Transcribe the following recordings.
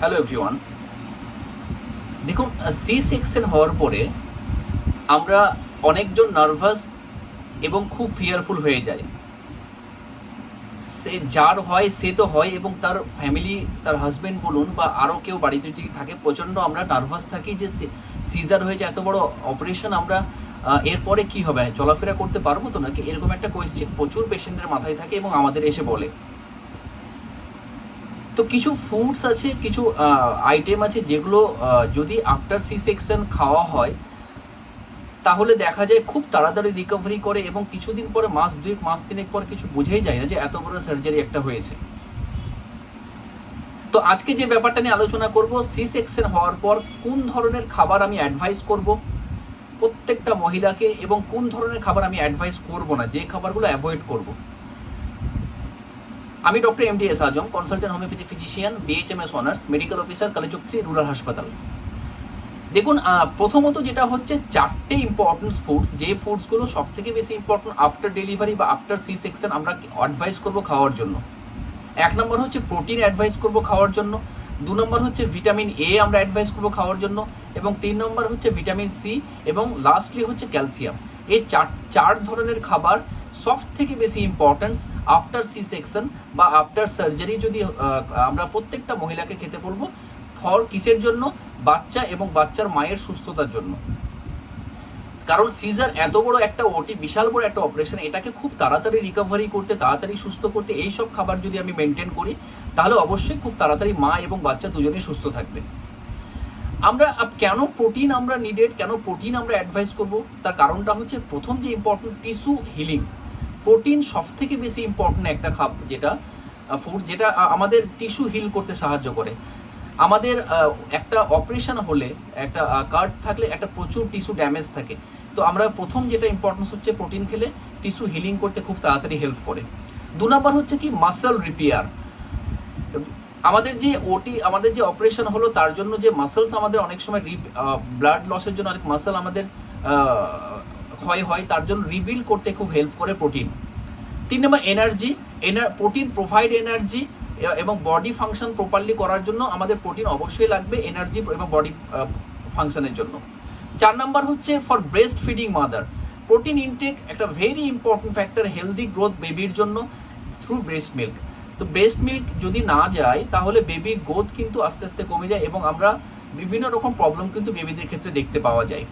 Hello everyone দেখুন C section হওয়ার পরে আমরা অনেকজন নার্ভাস এবং খুব ফিয়ারফুল হয়ে যায় সে যার হয়, সে তো হয় এবং তার ফ্যামিলি তার হাজব্যান্ড বলুন বা আরও কেউ বাড়িতে যদি থাকে, প্রচণ্ড আমরা নার্ভাস থাকি যে সিজার হয়েছে এত বড় অপারেশন আমরা এরপরে কি হবে? চলাফেরা করতে পারব তো নাকি? এরকম একটা কোয়েশ্চেন প্রচুর পেশেন্টের মাথায় থাকে এবং আমাদের এসে বলে। তো কিছু ফুডস আছে, কিছু আইটেম আছে যেগুলো যদি আফটার সি সেকশন খাওয়া হয়, তাহলে দেখা যায় খুব তাড়াতাড়ি রিকভারি করে এবং কিছুদিন পরে মাস দুয়েক, মাস তিনেক পর কিছু বোঝাই যায় না যে এত বড় সার্জারি একটা হয়েছে। তো আজকে যে ব্যাপারটা নিয়ে আলোচনা করব সি সেকশন হওয়ার পর কোন ধরনের খাবার আমি অ্যাডভাইস করব প্রত্যেকটা মহিলাকে এবং কোন ধরনের খাবার আমি অ্যাডভাইস করব না, যে খাবারগুলো অ্যাভয়েড করব। আমি doctor M D S Azam consultant homeopathy physician BHMS honours medical officer Kaliachak three rural হাসপাতাল। দেখুন প্রথমত যেটা হচ্ছে, চারটে ইম্পর্টেন্ট ফুডস যে ফুডসগুলো সব থেকে বেশি ইম্পর্টেন্ট আফটার ডেলিভারি বা আফটার সি সেকশন আমরা অ্যাডভাইস করব খাওয়ার জন্য। এক নম্বর হচ্ছে প্রোটিন অ্যাডভাইস করব খাওয়ার জন্য। দু নম্বর হচ্ছে ভিটামিন এ আমরা অ্যাডভাইস করব খাওয়ার জন্য। এবং তিন নম্বর হচ্ছে ভিটামিন সি এবং লাস্টলি হচ্ছে ক্যালসিয়াম এই চার চার ধরনের খাবার সব থেকে বেশি ইম্পর্টেন্স আফটার সি সেকশন বা আফটার সার্জারি যদি আমরা প্রত্যেকটা মহিলাকে খেতে বলব ফর কিসের জন্য? বাচ্চা এবং বাচ্চার মায়ের সুস্থতার জন্য। কারণ সিজার এত বড় একটা ওটি বিশাল বড় একটা অপারেশন এটাকে খুব তাড়াতাড়ি রিকভারি করতে, তাড়াতাড়ি সুস্থ করতে, এই সব খাবার যদি আমি মেনটেন করি, তাহলে অবশ্যই খুব তাড়াতাড়ি মা এবং বাচ্চা দুজনেই সুস্থ থাকবে। আমরা কেন প্রোটিন আমরা নিডেড কেন প্রোটিন আমরা অ্যাডভাইস করব? তার কারণটা হচ্ছে প্রথম যে ইম্পর্টেন্ট টিস্যু হিলিং প্রোটিন সব থেকে বেশি ইম্পর্টেন্ট একটা খাব যেটা ফুড যেটা আমাদের টিস্যু হিল করতে সাহায্য করে। আমাদের একটা অপারেশন হলে, একটা কার্ড থাকলে একটা প্রচুর টিস্যু ড্যামেজ থাকে। তো আমরা প্রথম যেটা ইম্পর্টেন্স হচ্ছে প্রোটিন খেলে টিস্যু হিলিং করতে খুব তাড়াতাড়ি হেল্প করে। দু নম্বর হচ্ছে কি মাসেল রিপেয়ার আমাদের যে ওটি আমাদের যে অপারেশন হলো, তার জন্য যে মাসেলস আমাদের অনেক সময় রিপ ব্লাড লসের জন্য অনেক মাসেল আমাদের ক্ষয় হয়, তার জন্য রিবিল্ড করতে খুব হেল্প করে প্রোটিন তিন নম্বর এনার্জি এনার প্রোটিন প্রোভাইড এনার্জি এবং বডি ফাংশন প্রপারলি করার জন্য আমাদের প্রোটিন অবশ্যই লাগবে এনার্জি এবং বডি ফাংশনের জন্য। চার নাম্বার হচ্ছে for breast feeding mother protein intake একটা very important factor healthy growth বেবির জন্য থ্রু ব্রেস্ট মিল্ক তো ব্রেস্ট মিল্ক যদি না যায়, তাহলে বেবির গ্রোথ কিন্তু আস্তে আস্তে কমে যায় এবং আমরা বিভিন্ন রকম প্রবলেম কিন্তু বেবিদের ক্ষেত্রে দেখতে পাওয়া যায়।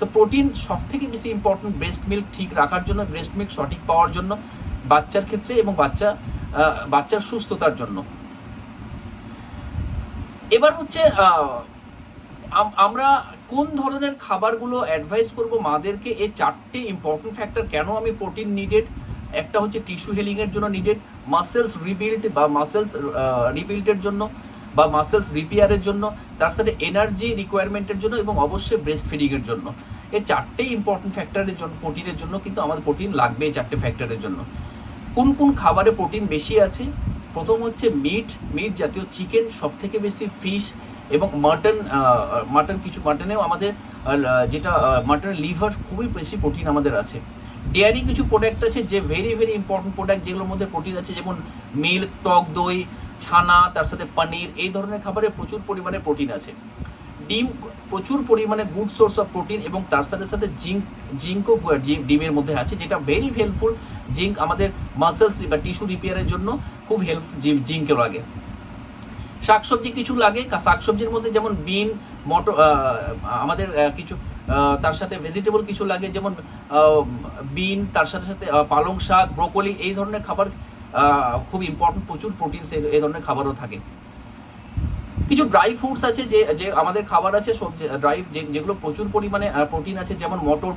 তো প্রোটিন সব থেকে বেশি ইম্পর্টেন্ট ব্রেস্ট মিল্ক ঠিক রাখার জন্য ব্রেস্ট মিল্ক সঠিক পাওয়ার জন্য, বাচ্চার ক্ষেত্রে এবং বাচ্চা বাচ্চার সুস্থতার জন্য। এবার হচ্ছে আম- আমরা কোন ধরনের খাবারগুলো অ্যাডভাইস করব মাদেরকে? এই চারটে ইম্পর্টেন্ট ফ্যাক্টর কেন আমি প্রোটিন নিডেড একটা হচ্ছে টিস্যু হেলিংয়ের জন্য নিডেড মাসেলস রিবিল্ড বা মাসেলস রিবিল্ডের জন্য। বা মাসেলস রিপেয়ারের জন্য, তার সাথে এনার্জি রিকোয়ারমেন্টের জন্য এবং অবশ্যই ব্রেস্ট ফিডিংয়ের জন্য। এই চারটেই ইম্পর্টেন্ট ফ্যাক্টরের জন্য প্রোটিনের জন্য, কিন্তু আমাদের প্রোটিন লাগবে এই চারটে ফ্যাক্টরের জন্য। কোন কোন খাবারে প্রোটিন বেশি আছে? প্রথম হচ্ছে মিট মিট জাতীয় চিকেন সব থেকে বেশি ফিশ এবং মাটন মাটন কিছু মাটনেও আমাদের যেটা মাটনের লিভার খুবই বেশি প্রোটিন আমাদের আছে। ডেয়ারি কিছু প্রোডাক্ট আছে যে ভেরি ভেরি ইম্পর্টেন্ট প্রোডাক্ট যেগুলোর মধ্যে প্রোটিন আছে, যেমন মিল্ক টক দই ছানা, তার সাথে পনির, এই ধরনের খাবারে প্রচুর পরিমাণে প্রোটিন আছে। ডিম, প্রচুর পরিমাণে গুড সোর্স অফ প্রোটিন এবং তার সাথে সাথে জিঙ্ক জিঙ্কও ডিমের মধ্যে আছে, যেটা ভেরি হেল্পফুল জিঙ্ক আমাদের মাসেলস বা টিস্যু রিপেয়ারের জন্য খুব হেল্প জিঙ্কও লাগে। শাকসবজি কিছু লাগে শাকসবজির মধ্যে যেমন বিন, মটর আমাদের কিছু তার সাথে ভেজিটেবল কিছু লাগে, যেমন বিন, তার সাথে সাথে পালং শাক ব্রোকলি এই ধরনের খাবার খুব ইম্পর্টেন্ট প্রচুর প্রোটিন এই ধরনের খাবারও থাকে। কিছু ড্রাই ফ্রুটস আছে যে যে আমাদের খাবার আছে সবজি ড্রাই যেগুলো প্রচুর পরিমাণে প্রোটিন আছে, যেমন মটর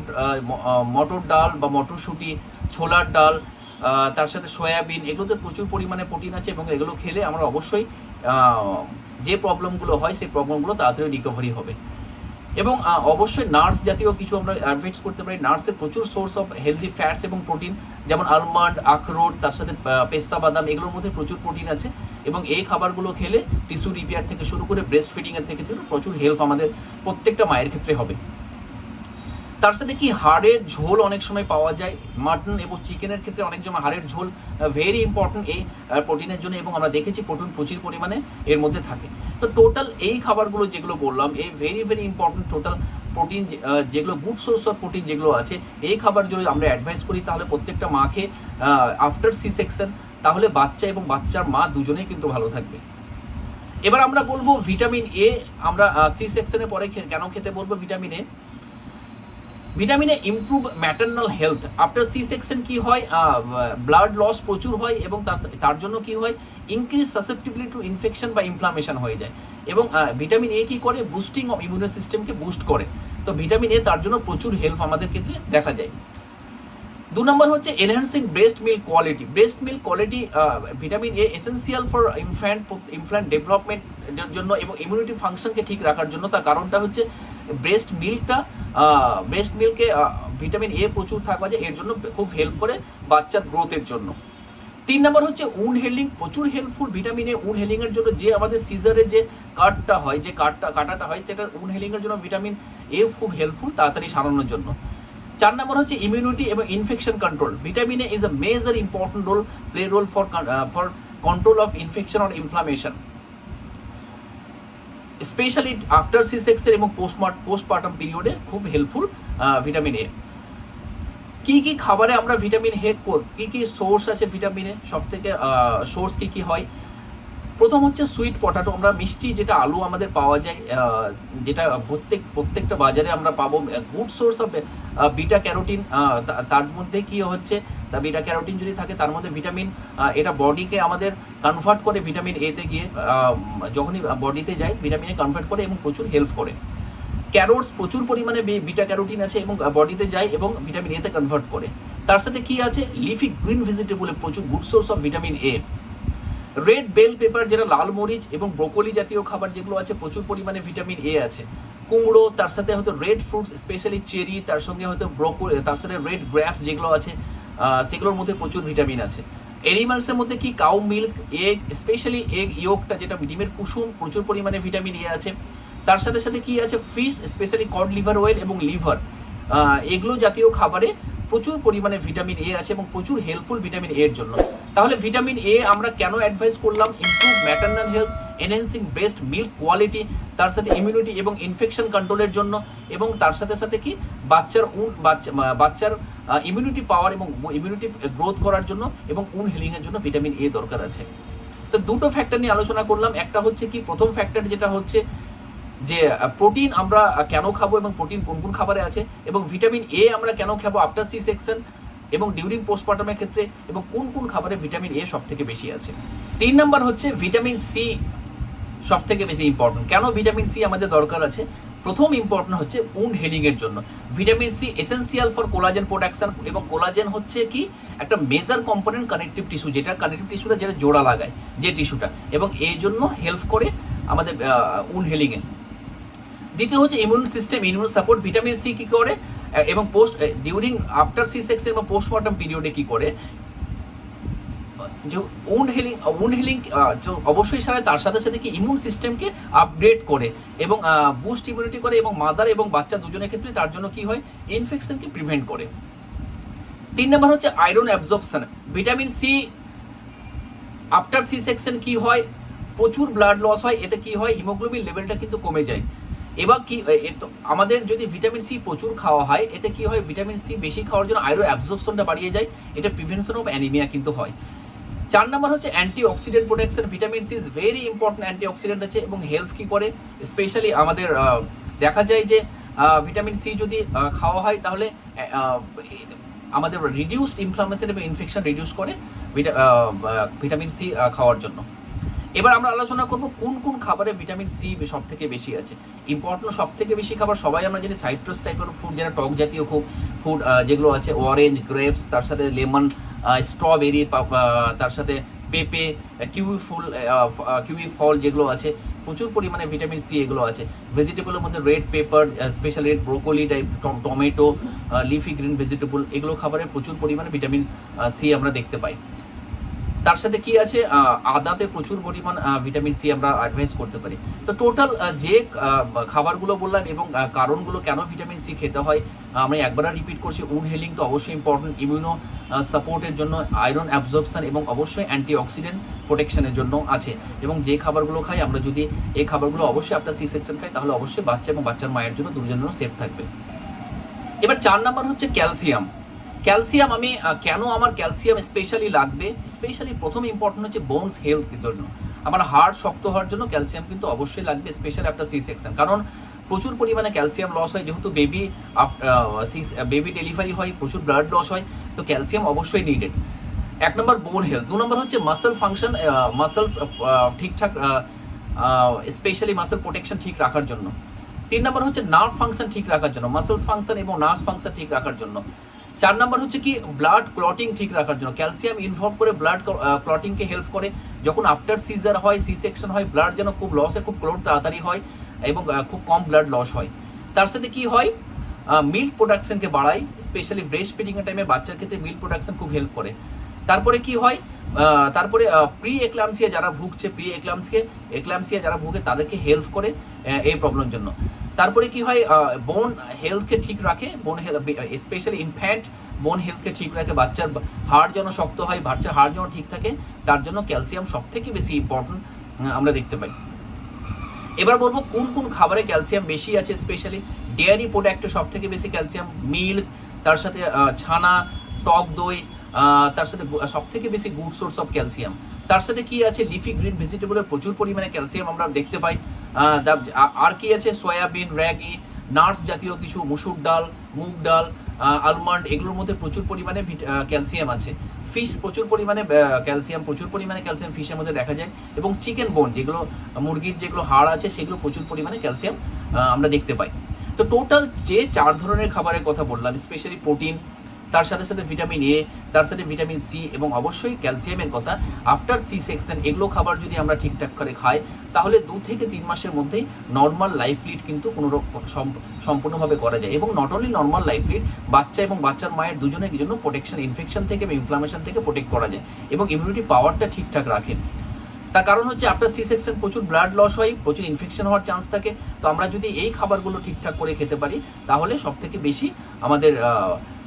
মটর ডাল বা মটরশুঁটি, ছোলার ডাল তার সাথে সয়াবিন, এগুলোতে প্রচুর পরিমাণে প্রোটিন আছে এবং এগুলো খেলে আমরা অবশ্যই যে প্রবলেমগুলো হয়, সেই প্রবলেমগুলো তাড়াতাড়ি রিকভারি হবে। এবং অবশ্যই নার্স জাতীয় কিছু আমরা অ্যাডভাইস করতে পারি। নার্সের প্রচুর সোর্স অফ হেলদি ফ্যাটস এবং প্রোটিন যেমন আলমন্ড আখরোট তার সাথে পেস্তা, বাদাম, এগুলোর মধ্যে প্রচুর প্রোটিন আছে এবং এই খাবারগুলো খেলে টিস্যু রিপেয়ার থেকে শুরু করে ব্রেস্ট ফিডিংয়ের থেকে প্রচুর হেল্প আমাদের প্রত্যেকটা মায়ের ক্ষেত্রে হবে। তার সাথে কি হাড়ের ঝোল অনেক সময় পাওয়া যায়? মাটন এবং চিকেনের ক্ষেত্রে অনেক সময় হাড়ের ঝোল ভেরি ইম্পর্টেন্ট এই প্রোটিনের জন্য এবং আমরা দেখেছি প্রোটিন প্রচুর পরিমাণে এর মধ্যে থাকে। তো টোটাল এই খাবারগুলো যেগুলো বললাম, এই very very important total protein যেগুলো গুড সোর্স অফ প্রোটিন যেগুলো আছে, এই খাবার যদি আমরা অ্যাডভাইস করি তাহলে প্রত্যেকটা মাকে আফটার সি সেকশন তাহলে বাচ্চা এবং বাচ্চার মা দুজনেই কিন্তু ভালো থাকবে। এবার আমরা বলব ভিটামিন এ আমরা সি সেকশনে পরে কেন খেতে বলব vitamin A ভিটামিনে improve maternal health. After C section কি হয়? ব্লাড লস প্রচুর হয় এবং তার তার জন্য কি হয়? ইনক্রিজ সাসেপ্টিবিলিটি টু ইনফেকশন বা ইনফ্লামেশন হয়ে যায়। এবং ভিটামিন এ কি করে? বুস্টিং অফ ইমিউনি সিস্টেমকে বুস্ট করে। তো ভিটামিন এ তার জন্য প্রচুর হেল্প আমাদের ক্ষেত্রে দেখা যায়। দু নম্বর হচ্ছে enhancing breast milk quality breast milk quality vitamin A essential for infant infant ডেভেলপমেন্টের জন্য এবং ইমিউনিটি ফাংশনকে ঠিক রাখার জন্য। তার কারণটা হচ্ছে ব্রেস্ট মিল্কটা ব্রেস্ট মিল্কে ভিটামিন এ প্রচুর থাকা যায় এর জন্য খুব হেল্প করে বাচ্চার গ্রোথের জন্য। তিন নম্বর হচ্ছে উন হেলিং প্রচুর হেল্পফুল ভিটামিন এ উন হেলিং এর জন্য যে আমাদের সিজারের যে কাটটা হয়, যে কাটটা কাটাটা হয় সেটা উন হেলিং এর জন্য ভিটামিন এ খুব হেল্পফুল তাড়াতাড়ি সারানোর জন্য। চার নম্বর হচ্ছে ইমিউনিটি এবং infection control vitamin A is a major important role play role for for control of infection or inflammation specially after C সেক্সের এবং পোস্টমার্ট পোস্টপার্টাম পিরিয়ডে খুব হেল্পফুল ভিটামিন এ কি কি খাবারে আমরা ভিটামিন হে কি কি সোর্স আছে ভিটামিন এ সব থেকে সোর্স কি কি হয়? প্রথম হচ্ছে সুইট পটাটো আমরা মিষ্টি যেটা আলু আমাদের পাওয়া যায় যেটা প্রত্যেক, প্রত্যেকটা বাজারে আমরা পাবো good source of beta carotene তার মধ্যে কি হচ্ছে, তা বিটা ক্যারোটিন যদি থাকে, তার মধ্যে ভিটামিন এটা বডিকে আমাদের কনভার্ট করে ভিটামিন এতে গিয়ে যখনই বডিতে যায় ভিটামিনে কনভার্ট করে এবং প্রচুর হেল্প করে। ক্যারোটস প্রচুর পরিমাণে বিটা ক্যারোটিন আছে এবং বডিতে যায় এবং ভিটামিন এতে কনভার্ট করে। তার সাথে কি আছে লিফি গ্রিন ভেজিটেবলে প্রচুর good source of vitamin A red bell pepper যেটা লাল মরিচ এবং ব্রোকলি জাতীয় খাবার যেগুলো আছে, প্রচুর পরিমাণে ভিটামিন এ আছে। কুমড়ো, তার সাথে হয়তো রেড ফ্রুটস স্পেশালি চেরি তার সঙ্গে হয়তো ব্রোকলি তার সাথে রেড গ্র্যাপস যেগুলো আছে সেগুলোর মধ্যে প্রচুর ভিটামিন আছে। এনিমালসের মধ্যে কি cow milk egg specially egg ইয়োগটা যেটা ডিমের কুসুম, প্রচুর পরিমাণে ভিটামিন এ আছে। তার সাথে সাথে কি আছে? Fish specially cod liver oil এবং লিভার এগুলো জাতীয় খাবারে প্রচুর পরিমাণে ভিটামিন এ আছে এবং প্রচুর হেল্পফুল ভিটামিন এর জন্য। তাহলে ভিটামিন এ আমরা কেন অ্যাডভাইস করলাম improve maternal health enhancing best milk quality তার সাথে ইমিউনিটি এবং ইনফেকশন কন্ট্রোলের জন্য, এবং তার সাথে সাথে কি বাচ্চার উন, বাচ্চা বাচ্চার ইমিউনিটি পাওয়ার এবং ইমিউনিটি গ্রোথ করার জন্য এবং উন হিলিংয়ের জন্য ভিটামিন এ দরকার আছে। তো দুটো ফ্যাক্টর নিয়ে আলোচনা করলাম। একটা হচ্ছে কি প্রথম ফ্যাক্টর যেটা হচ্ছে যে প্রোটিন আমরা কেন খাব এবং প্রোটিন কোন কোন খাবারে আছে, এবং ভিটামিন এ আমরা কেন খাব আফটার সি সেকশন এবং ডিউরিং পোস্টমার্টামের ক্ষেত্রে এবং কোন কোন খাবারে ভিটামিন এ সব থেকে বেশি আছে? তিন নাম্বার হচ্ছে ভিটামিন সি সব থেকে বেশি ইম্পর্টেন্ট কেন ভিটামিন সি আমাদের দরকার আছে? প্রথম ইম্পর্টেন্ট হচ্ছে উন হেলিং এর জন্য। Vitamin C essential for collagen production এবং কোলাজেন হচ্ছে কি? একটা মেজার কম্পোনেন্ট কানেকটিভ টিস্যু যেটা কানেকটিভ টিস্যুটা যেটা জোড়া লাগায়, যে টিস্যুটা এবং এই জন্য হেল্প করে আমাদের উন হেলিংয়ে দ্বিতীয় হচ্ছে immune system immune support vitamin C কি করে? এবং পোস্ট ডিউরিং আফটার সি সেক্স এবং পোস্টমর্টম পিরিয়ডে কি করে? যে উন হিলিং উন হিলিং অবশ্যই সারে তার সাথে সাথে কি ইমিউন সিস্টেমকে আপগ্রেড করে এবং বুস্ট ইমিউনিটি করে এবং মাদার এবং বাচ্চা দুজনের ক্ষেত্রে তার জন্য কি হয়? ইনফেকশনকে প্রিভেন্ট করে। তিন নম্বর হচ্ছে iron absorption vitamin C after C section কি হয়? প্রচুর ব্লাড লস হয়, এতে কি হয়? হিমোগ্লোবিন লেভেলটা কিন্তু কমে যায়। এবার কি আমাদের যদি ভিটামিন সি প্রচুর খাওয়া হয়, এতে কি হয়? ভিটামিন সি বেশি খাওয়ার জন্য আয়রো অ্যাবজর্পশনটা বাড়িয়ে যায়। এটা প্রিভেনশন অফ অ্যানিমিয়া কিন্তু হয়। চার নম্বর হচ্ছে antioxidant protection vitamin C is very important antioxidant আছে এবং হেলথ কি করে? স্পেশালি আমাদের দেখা যায় যে ভিটামিন সি যদি খাওয়া হয় তাহলে আমাদের রিডিউসড ইনফ্লামেশন এবং ইনফেকশন রিডিউস করে ভিটামিন সি খাওয়ার জন্য। এবার আমরা আলোচনা করব কোন কোন খাবারে ভিটামিন সি সব থেকে বেশি আছে। ইম্পর্টেন্ট সব থেকে বেশি খাবার সবাই আমরা জানি সাইট্রাস টাইপের ফুড যেটা টক জাতীয় খুব ফুড যেগুলো আছে অরেঞ্জ গ্রেপস তার সাথে লেমন স্ট্রবেরি তার সাথে পেঁপে কিউই ফুল কিউই ফল যেগুলো আছে, প্রচুর পরিমাণে ভিটামিন সি এগুলো আছে। ভেজিটেবলের মধ্যে red pepper special red broccoli type tomato leafy green vegetable এগুলো খাবারে প্রচুর পরিমাণে ভিটামিন সি আমরা দেখতে পাই। তার সাথে কি আছে? আদাতে প্রচুর পরিমাণ ভিটামিন সি আমরা অ্যাডভাইস করতে পারি। তো টোটাল যে খাবারগুলো বললাম এবং কারণগুলো কেন ভিটামিন সি খেতে হয় আমি একবার রিপিট করছি। উড হেলিং তো অবশ্যই ইম্পর্টেন্ট ইমিউনো সাপোর্টের জন্য আয়রন অ্যাবজর্পশন এবং অবশ্যই অ্যান্টি অক্সিডেন্ট প্রোটেকশনের জন্য আছে। এবং যে খাবারগুলো খাই, আমরা যদি এই খাবারগুলো অবশ্যই আপনার সি সেকশন খাই, তাহলে অবশ্যই বাচ্চা এবং বাচ্চার মায়ের জন্য দুজনের সেফ থাকবে। এবার চার নাম্বার হচ্ছে ক্যালসিয়াম ক্যালসিয়াম আমি কেন আমার ক্যালসিয়াম স্পেশালি লাগবে? স্পেশালি প্রথম ইম্পর্টেন্ট হচ্ছে বোনস হেলথের জন্য। আমার হাড় শক্ত হওয়ার জন্য ক্যালসিয়াম কিন্তু অবশ্যই লাগবে স্পেশালি একটা সি সেকশন কারণ প্রচুর পরিমাণে ক্যালসিয়াম লস হয়, যেহেতু বেবি বেবি ডেলিভারি হয়, প্রচুর ব্লাড লস হয়, তো ক্যালসিয়াম অবশ্যই নিডেড এক নম্বর বোন হেলথ দু নম্বর হচ্ছে মাসেল ফাংশন মাসেলস ঠিকঠাক স্পেশালি মাসেল প্রোটেকশন ঠিক রাখার জন্য। তিন নম্বর হচ্ছে নার্ভ ফাংশন ঠিক রাখার জন্য মাসেলস ফাংশন এবং নার্ভ ফাংশন ঠিক রাখার জন্য। চার নাম্বার হচ্ছে কি ব্লাড ক্লটিং ঠিক রাখার জন্য। ক্যালসিয়াম ইনভলভ করে ব্লাড ক্লটিংকে হেল্প করে। যখন আফটার সিজার হয় সি সেকশন হয় ব্লাড যেন খুব লসে খুব ক্লোট তাড়াতাড়ি হয় এবং খুব কম ব্লাড লস হয়। তার সাথে কি হয় মিল্ক প্রোডাকশনকে বাড়ায় স্পেশালি ব্রেস্ট ফিডিংয়ের টাইমে বাচ্চার ক্ষেত্রে মিল্ক প্রোডাকশন খুব হেল্প করে। তারপরে কি হয় তারপরে প্রি এক্লামসিয়া যারা ভুগছে প্রি এক্লামসকে এক্লামসিয়া যারা ভুগে তাদেরকে হেল্প করে এই প্রবলেমের জন্য। তারপরে কি হয় বোন হেলথকে ঠিক রাখে বোন স্পেশালি ইনফ্যান্ট বোন হেলথকে ঠিক রাখে, বাচ্চার হাড় যেন শক্ত হয়, বাচ্চার হাড় যেন ঠিক থাকে, তার জন্য ক্যালসিয়াম সব থেকে বেশি ইম্পর্টেন্ট আমরা দেখতে পাই। এবার বলব কোন কোন খাবারে ক্যালসিয়াম বেশি আছে স্পেশালি ডেয়ারি প্রোডাক্টে সব থেকে বেশি ক্যালসিয়াম মিল্ক তার সাথে ছানা, টক দই তার সাথে সব থেকে বেশি গুড সোর্স অফ ক্যালসিয়াম তার সাথে কি আছে লিফি গ্রিন ভেজিটেবলের প্রচুর পরিমাণে ক্যালসিয়াম আমরা দেখতে পাই। আর কি আছে? সয়াবিন, র্যাগি, নাটস জাতীয় কিছু, মুসুর ডাল, মুগ ডাল আলমন্ড, এগুলোর মধ্যে প্রচুর পরিমাণে ক্যালসিয়াম আছে। ফিশ প্রচুর পরিমাণে ক্যালসিয়াম, প্রচুর পরিমাণে ক্যালসিয়াম ফিশের মধ্যে দেখা যায়। এবং চিকেন বোন, যেগুলো, মুরগির যেগুলো হাড় আছে, সেগুলো প্রচুর পরিমাণে ক্যালসিয়াম আমরা দেখতে পাই। তো টোটাল যে চার ধরনের খাবারের কথা বললাম স্পেশালি প্রোটিন তার সাথে সাথে ভিটামিন এ তার সাথে ভিটামিন সি এবং অবশ্যই ক্যালসিয়ামের কথা। আফটার সি সেকশন এগুলো খাবার যদি আমরা ঠিকঠাক করে খাই, তাহলে দু থেকে তিন মাসের মধ্যেই নর্মাল লাইফ লিড কিন্তু কোনো সম্পূর্ণভাবে করা যায়। এবং not only normal life lead বাচ্চা এবং বাচ্চার মায়ের দুজনের জন্য প্রোটেকশন ইনফেকশন থেকে বা ইনফ্লামেশন থেকে প্রোটেক্ট করা যায়। এবং ইমিউনিটি পাওয়ারটা ঠিকঠাক রাখে। তার কারণ হচ্ছে আপনার সি সেকশন প্রচুর ব্লাড লস হয়, প্রচুর ইনফেকশন হওয়ার চান্স থাকে। তো আমরা যদি এই খাবারগুলো ঠিকঠাক করে খেতে পারি, তাহলে সব থেকে বেশি আমাদের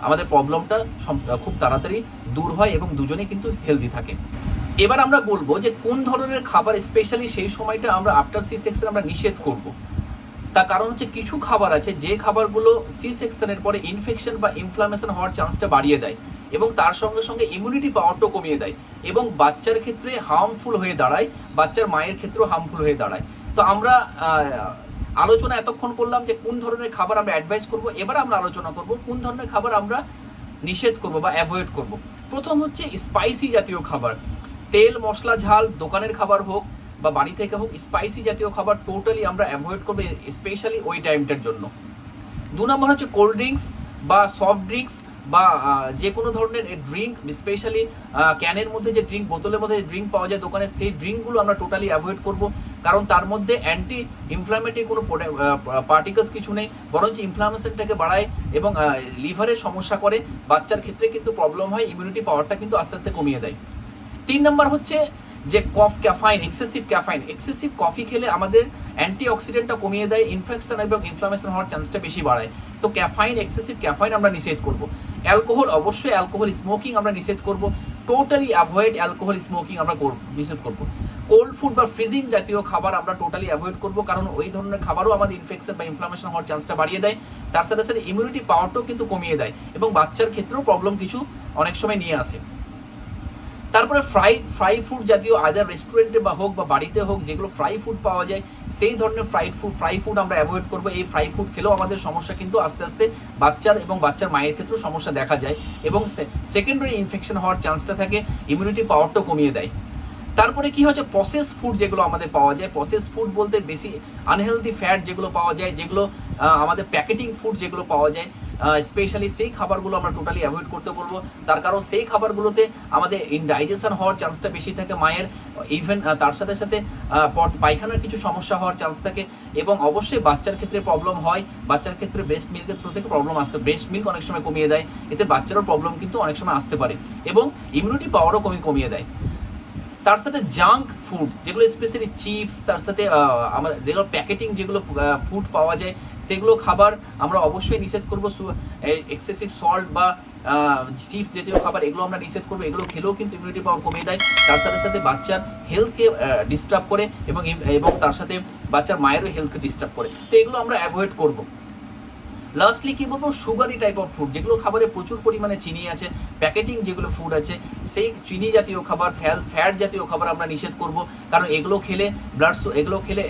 আমাদের প্রবলেমটা খুব তাড়াতাড়ি দূর হয় এবং দুজনেই কিন্তু হেলদি থাকে। এবার আমরা বলব যে কোন ধরনের খাবার স্পেশালি সেই সময়টা আমরা আফটার সি সেকশন আমরা নিষেধ করব। তার কারণ হচ্ছে কিছু খাবার আছে, যে খাবারগুলো সি সেকশনের পরে ইনফেকশন বা ইনফ্লামেশন হওয়ার চান্সটা বাড়িয়ে দেয়। এবং তার সঙ্গে সঙ্গে ইমিউনিটি পাওয়ারটাও কমিয়ে দেয় এবং বাচ্চার ক্ষেত্রে হার্মফুল হয়ে দাঁড়ায়, বাচ্চার মায়ের ক্ষেত্রেও হার্মফুল হয়ে দাঁড়ায়। তো আমরা আলোচনা এতক্ষণ করলাম যে কোন ধরনের খাবার আমরা অ্যাডভাইস করব, এবার আমরা আলোচনা করব কোন ধরনের খাবার আমরা নিষেধ করব বা অ্যাভয়েড করব। প্রথম হচ্ছে স্পাইসি জাতীয় খাবার। তেল, মশলা, ঝাল, দোকানের খাবার হোক বা বাড়ি থেকে হোক স্পাইসি জাতীয় খাবার টোটালি আমরা অ্যাভয়েড করব স্পেশালি ওই টাইমটার জন্য। দু নম্বর হচ্ছে কোল্ড ড্রিঙ্কস বা সফট ড্রিঙ্কস বা যে কোনো ধরনের ড্রিঙ্ক স্পেশালি ক্যানের মধ্যে যে ড্রিঙ্ক বোতলের মধ্যে যে ড্রিঙ্ক পাওয়া যায় দোকানে, সেই ড্রিঙ্কগুলো আমরা টোটালি অ্যাভয়েড করব। কারণ তার মধ্যে অ্যান্টি ইনফ্লামেটরি কোনো পার্টিকলস কিছু নেই। বরঞ্চ ইনফ্লামেশনটাকে বাড়ায় এবং লিভারের সমস্যা করে। বাচ্চার ক্ষেত্রে কিন্তু প্রবলেম হয় ইমিউনিটি পাওয়ারটা কিন্তু আস্তে আস্তে কমিয়ে দেয়। তিন নম্বর হচ্ছে যে কফ, caffeine excessive caffeine. Excessive coffee খেলে আমাদের অ্যান্টি অক্সিডেন্টটা কমিয়ে দেয় ইনফেকশন এবং ইনফ্লামেশন হওয়ার চান্সটা বেশি বাড়ায়। তো ক্যাফাইন এক্সেসিভ ক্যাফাইন আমরা নিষেধ করব। অ্যালকোহল, অবশ্যই অ্যালকোহল স্মোকিং আমরা নিষেধ করব। টোটালি অ্যাভয়েড অ্যালকোহল স্মোকিং আমরা করব- নিষেধ করব। কোল্ড ফুড বা ফ্রিজিং জাতীয় খাবার আমরা টোটালি অ্যাভয়েড করব, কারণ ওই ধরনের খাবারও আমাদের ইনফেকশন বা ইনফ্লামেশন হওয়ার চান্সটা বাড়িয়ে দেয়। তার সাথে সাথে ইমিউনিটি পাওয়ারটাও কিন্তু কমিয়ে দেয় এবং বাচ্চার ক্ষেত্রেও প্রবলেম কিছু অনেক সময় নিয়ে আসে। তারপরে ফ্রাই ফ্রাই ফুড জাতীয় আদার রেস্টুরেন্টে বা হোক বা বাড়িতে হোক যেগুলো ফ্রাই ফুড পাওয়া যায়, সেই ধরনের ফ্রাইড ফুড ফ্রাই ফুড আমরা অ্যাভয়েড করব। এই ফ্রাই ফুড খেলেও আমাদের সমস্যা কিন্তু আস্তে আস্তে বাচ্চার এবং বাচ্চার মায়ের ক্ষেত্রেও সমস্যা দেখা যায় এবং সেকেন্ডারি ইনফেকশন হওয়ার চান্সটা থাকে ইমিউনিটি পাওয়ারটাও কমিয়ে দেয়। তারপরে কি হচ্ছে? প্রসেস ফুড যেগুলো আমাদের পাওয়া যায় প্রসেস ফুড বলতে বেশি আনহেলদি ফ্যাট যেগুলো পাওয়া যায়, যেগুলো আমাদের প্যাকেটিং ফুড যেগুলো পাওয়া যায় স্পেশালি সেই খাবারগুলো আমরা টোটালি অ্যাভয়েড করতে বলব। তার কারণ সেই খাবারগুলোতে আমাদের ইনডাইজেশন হওয়ার চান্সটা বেশি থাকে মায়ের। ইভেন তার সাথে সাথে পায়খানার কিছু সমস্যা হওয়ার চান্স থাকে এবং অবশ্যই বাচ্চার ক্ষেত্রে প্রবলেম হয়। বাচ্চার ক্ষেত্রে ব্রেস্ট মিল্কের থ্রু থেকে প্রবলেম আসতে ব্রেস্ট মিল্ক অনেক সময় কমিয়ে দেয়। এতে বাচ্চারও প্রবলেম কিন্তু অনেক সময় আসতে পারে এবং ইমিউনিটি পাওয়ারও কমে, কমিয়ে দেয়। তার সাথে জাঙ্ক ফুড যেগুলো স্পেশালি চিপস তার সাথে আমাদের যেগুলো প্যাকেটিং যেগুলো ফুড পাওয়া যায়, সেগুলো খাবার আমরা অবশ্যই নিষেধ করব। এক্সেসিভ সল্ট বা চিপস জাতীয় খাবার, এগুলো আমরা নিষেধ করব। এগুলো খেলেও কিন্তু ইমিউনিটি পাওয়ার কমে দেয়। তার সাথে সাথে বাচ্চার হেলথকে ডিস্টার্ব করে এবং এবং তার সাথে বাচ্চার মায়েরও হেলথকে ডিস্টার্ব করে। তো এগুলো আমরা অ্যাভয়েড করব। লাস্টলি কি বলব? সুগারি টাইপ অফ ফুড যেগুলো খাবারে প্রচুর পরিমাণে চিনি আছে প্যাকেটিং যেগুলো ফুড আছে, সেই চিনি জাতীয় খাবার ফ্যাল ফ্যাট জাতীয় খাবার আমরা নিষেধ করব। কারণ এগুলো খেলে ব্লাড এগুলো খেলে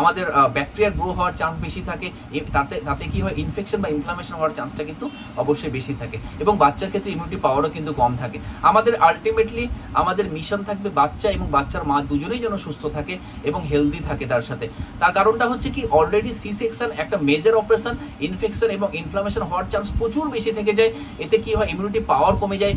আমাদের ব্যাকটেরিয়া গ্রো হওয়ার চান্স বেশি থাকে। তাতে তাতে কি হয়? ইনফেকশন বা ইনফ্লামেশন হওয়ার চান্সটা কিন্তু অবশ্যই বেশি থাকে। এবং বাচ্চার ক্ষেত্রে ইমিউনিটি পাওয়ারও কিন্তু কম থাকে। আমাদের আলটিমেটলি আমাদের মিশন থাকবে বাচ্চা এবং বাচ্চার মা দুজনেই যেন সুস্থ থাকে এবং হেলদি থাকে তার সাথে। তার কারণটা হচ্ছে কি অলরেডি সি সেকশন একটা মেজর অপারেশন ইনফেকশন এবং ইনফ্লামেশন হওয়ার চান্স প্রচুর বেশি থেকে যায়। এতে কি হয়? ইমিউনিটি পাওয়ার কমে যায়।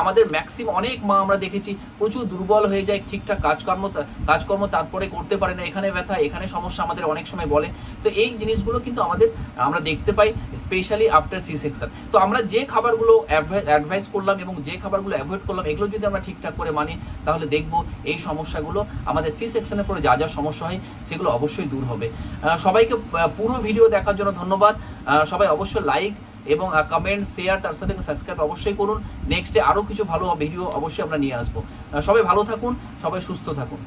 আমাদের ম্যাক্সিমাম অনেক মা আমরা দেখেছি প্রচুর দুর্বল হয়ে যায়, ঠিকঠাক কাজকর্ম কাজকর্ম তারপরে করতে পারে না, এখানে ব্যথা, এখানে সমস্যা আমাদের অনেক সময় বলে। তো এই জিনিসগুলো কিন্তু আমাদের, আমরা দেখতে পাই স্পেশালি আফটার সি সেকশন তো আমরা যে খাবারগুলো অ্যাডভাইস করলাম এবং যে খাবারগুলো অ্যাভয়েড করলাম, এগুলো যদি আমরা ঠিকঠাক করে মানি, তাহলে দেখব এই সমস্যাগুলো, আমাদের সি সেকশনের পরে যা যা সমস্যা হয়, সেগুলো অবশ্যই দূর হবে। সবাইকে পুরো ভিডিও দেখার জন্য ধন্যবাদ। সবাই অবশ্যই লাইক এবং কমেন্ট শেয়ার তার সাথে সাবস্ক্রাইব অবশ্যই করুন। নেক্সটে আরও কিছু ভালো ভিডিও অবশ্যই আমরা নিয়ে আসব। সবাই ভালো থাকুন, সবাই সুস্থ থাকুন।